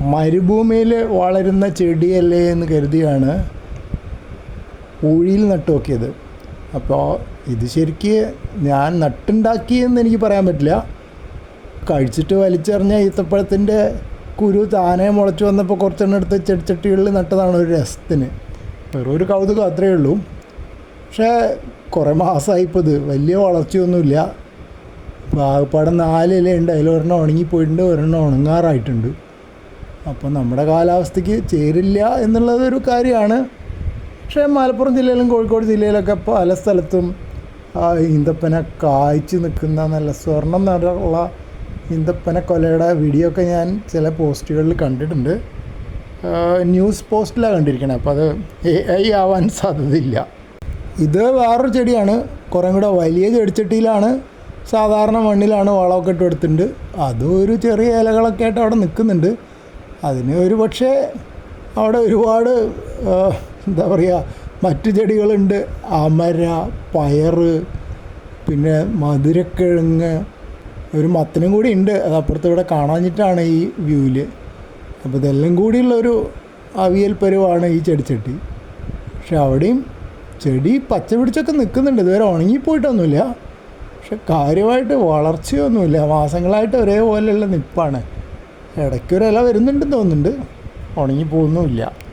മരുഭൂമിയിൽ വളരുന്ന ചെടിയല്ലേ എന്ന് കരുതിയാണ് ഊഴിയിൽ നട്ടു നോക്കിയത് അപ്പോൾ ഇത് ശരിക്ക് ഞാൻ നട്ടുണ്ടാക്കിയെന്ന് എനിക്ക് പറയാൻ പറ്റില്ല. കഴിച്ചിട്ട് വലിച്ചെറിഞ്ഞ ഈത്തപ്പഴത്തിന്റെ കുരു താനെ മുളച്ച് വന്നപ്പോൾ കുറച്ചെണ്ണം എടുത്ത് ചെടിച്ചട്ടികളിൽ നട്ടതാണ് ഒരു രസത്തിന്. വെറും ഒരു കൗതുകം അത്രയേ ഉള്ളൂ. പക്ഷേ കുറേ മാസമായി ഇപ്പോൾ ഇത് വലിയ വളർച്ചയൊന്നുമില്ല. ആകപ്പാടെ നാലില ഉണ്ട് അതിൽ ഒരെണ്ണം ഉണങ്ങിപ്പോയിട്ടുണ്ട് ഒരെണ്ണം ഉണങ്ങാറായിട്ടുണ്ട്. അപ്പോൾ നമ്മുടെ കാലാവസ്ഥയ്ക്ക് ചേരില്ല എന്നുള്ളത് ഒരു കാര്യമാണ്. പക്ഷേ മലപ്പുറം ജില്ലയിലും കോഴിക്കോട് ജില്ലയിലൊക്കെ പല സ്ഥലത്തും ഈന്തപ്പന കായ്ച്ചു നിൽക്കുന്ന നല്ല സ്വർണം നിറമുള്ള ഈന്തപ്പന കൊലയുടെ വീഡിയോ ഒക്കെ ഞാൻ ചില പോസ്റ്റുകളിൽ കണ്ടിട്ടുണ്ട്. ന്യൂസ് പോസ്റ്റിലാണ് കണ്ടിരിക്കണത് അപ്പോൾ അത് എ ഐ ആവാൻ സാധ്യതയില്ല. ഇത് വേറൊരു ചെടിയാണ് കുറേ കൂടെ വലിയ ചെടിച്ചട്ടിയിലാണ് സാധാരണ മണ്ണിലാണ് വളമൊക്കെ ഇട്ട് കൊടുത്തിട്ടുണ്ട്. അതും ഒരു ചെറിയ ഇലകളൊക്കെ ആയിട്ട് അവിടെ നിൽക്കുന്നുണ്ട്. അതിന് ഒരു പക്ഷേ അവിടെ ഒരുപാട് എന്താ പറയുക മറ്റു ചെടികളുണ്ട്. അമര പയറ് പിന്നെ മധുരക്കിഴങ്ങ് ഒരു മത്തനും കൂടി ഉണ്ട്. അത് അപ്പുറത്ത് ഇവിടെ കാണാഞ്ഞിട്ടാണ് ഈ വ്യൂവിൽ അപ്പോൾ ഇതെല്ലാം കൂടിയുള്ളൊരു അവിയൽ പരുവാണ് ഈ ചെടിച്ചട്ടി. പക്ഷെ അവിടെയും ചെടി പച്ച പിടിച്ചൊക്കെ നിൽക്കുന്നുണ്ട്. ഇതുവരെ ഉണങ്ങിപ്പോയിട്ടൊന്നുമില്ല. പക്ഷെ കാര്യമായിട്ട് വളർച്ചയൊന്നുമില്ല. മാസങ്ങളായിട്ട് ഒരേപോലെയുള്ള നിപ്പാണ്. ഇടയ്ക്കൊരു വരുന്നുണ്ടെന്ന് തോന്നുന്നുണ്ട്. ഉണങ്ങിപ്പോകുന്നുമില്ല